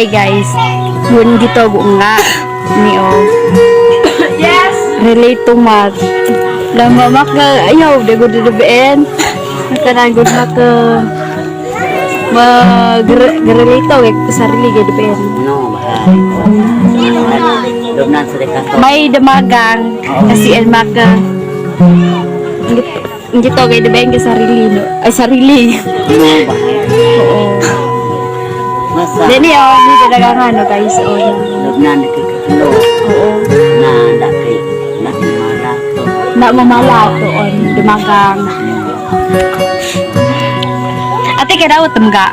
Hi guys. Yun dito nga. Ni o. Yes! Relate to math. Lama maka ayaw de gud de ben. Kana gud maka mag relate to ek sarili gud ben. No. May damagang kasi el maka Gito gay de ben ke sarili no. Ay sarili. Oo. Masa, Dili oh, ni talaga ano guys. Oh. lubnan na kay kakilo. Oo. Na laki. Laki mala. Na mamala to on dumagang. Ate kadawat mga.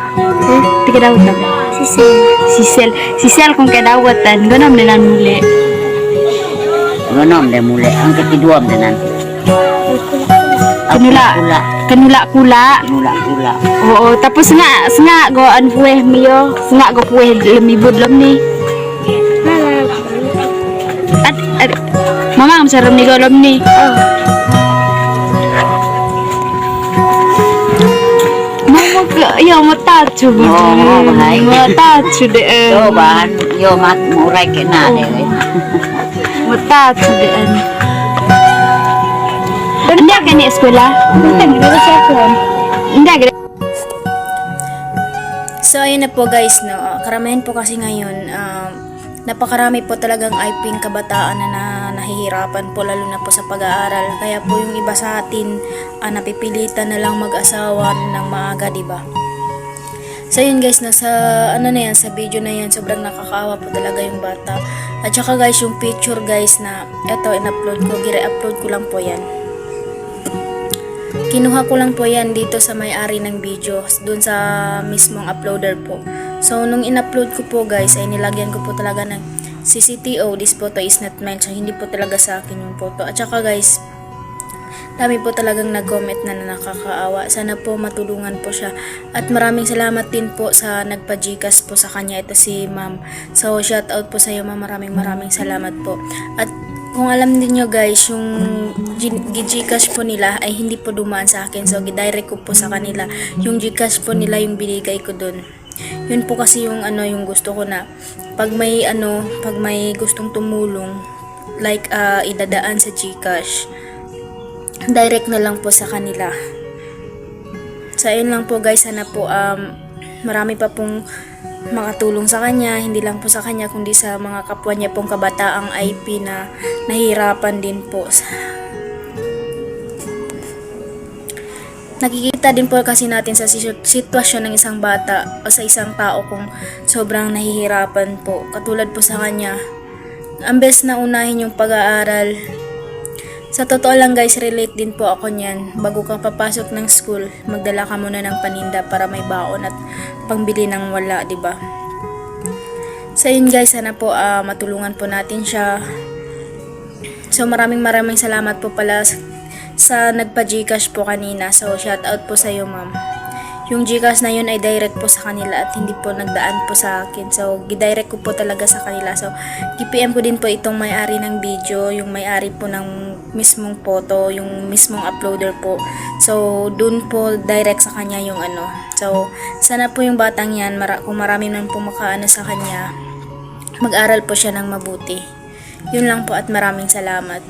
Ate kadawat na. Sisel. Sisel. Sisel kung kadawatan. Ganun na lang muli. Ganom de muli. Ang katiduam de nan. Kanula. Kula. Kanula-kula. Kula kula. Oo. Tapos nga, nga go an puweh miyo. Nga go puweh lumibod lam ni. At, at, mama, ang sarap ni go lam ni. Mama ka, ayaw matacho ba? Oo. Matacho de eh. Yo bahan. Yo mat muray ke na de. Matacho de eh. Hindi ka ni eskwela? Hindi ka sa So, ayun na po guys, no. Ah, karamihan po kasi ngayon, um, napakarami po talagang IPing kabataan na, na nahihirapan po lalo na po sa pag-aaral. Kaya po yung iba sa atin, ah, napipilitan na lang mag-asawa ng maaga, di ba? So yun guys, nasa ano na yan, sa video na yan, sobrang nakakaawa po talaga yung bata. At saka guys, yung picture guys na eto in-upload ko, gire-upload ko lang po yan. Kinuha ko lang po yan dito sa may-ari ng video, dun sa mismong uploader po. So, nung in-upload ko po guys, ay nilagyan ko po talaga ng CCTO, this photo is not mine, so hindi po talaga sa akin yung photo. At saka guys, dami po talagang nag-comment na, na nakakaawa. Sana po matulungan po siya. At maraming salamat din po sa nagpa-gcash po sa kanya. Ito si ma'am. So, shout out po sa iyo ma'am. Maraming maraming salamat po. At kung alam din nyo guys, yung Gcash po nila ay hindi po dumaan sa akin. So, gidirect ko po sa kanila. Yung Gcash po nila yung binigay ko dun. Yun po kasi yung ano yung gusto ko na pag may ano, pag may gustong tumulong like ah, idadaan sa Gcash direct na lang po sa kanila. So, ayun lang po guys. Sana po um, marami pa pong makatulong sa kanya. Hindi lang po sa kanya, kundi sa mga kapwa niya pong kabataang IP na nahihirapan din po. Nakikita din po kasi natin sa sitwasyon ng isang bata o sa isang tao kung sobrang nahihirapan po. Katulad po sa kanya, ang best na unahin yung pag-aaral, sa totoo lang guys, relate din po ako niyan. Bago ka papasok ng school, magdala ka muna ng paninda para may baon at pangbili ng wala, ba? So yun guys, sana po ah, matulungan po natin siya. So maraming maraming salamat po pala sa nagpa-Gcash po kanina. So shout out po sa iyo, ma'am. Yung Gcash na yun ay direct po sa kanila at hindi po nagdaan po sa akin. So, gidirect ko po talaga sa kanila. So, GPM ko din po itong may-ari ng video, yung may-ari po ng mismong photo, yung mismong uploader po. So, dun po direct sa kanya yung ano. So, sana po yung batang yan, mara- kung marami nang po makaano sa kanya, mag-aral po siya ng mabuti. Yun lang po at maraming salamat.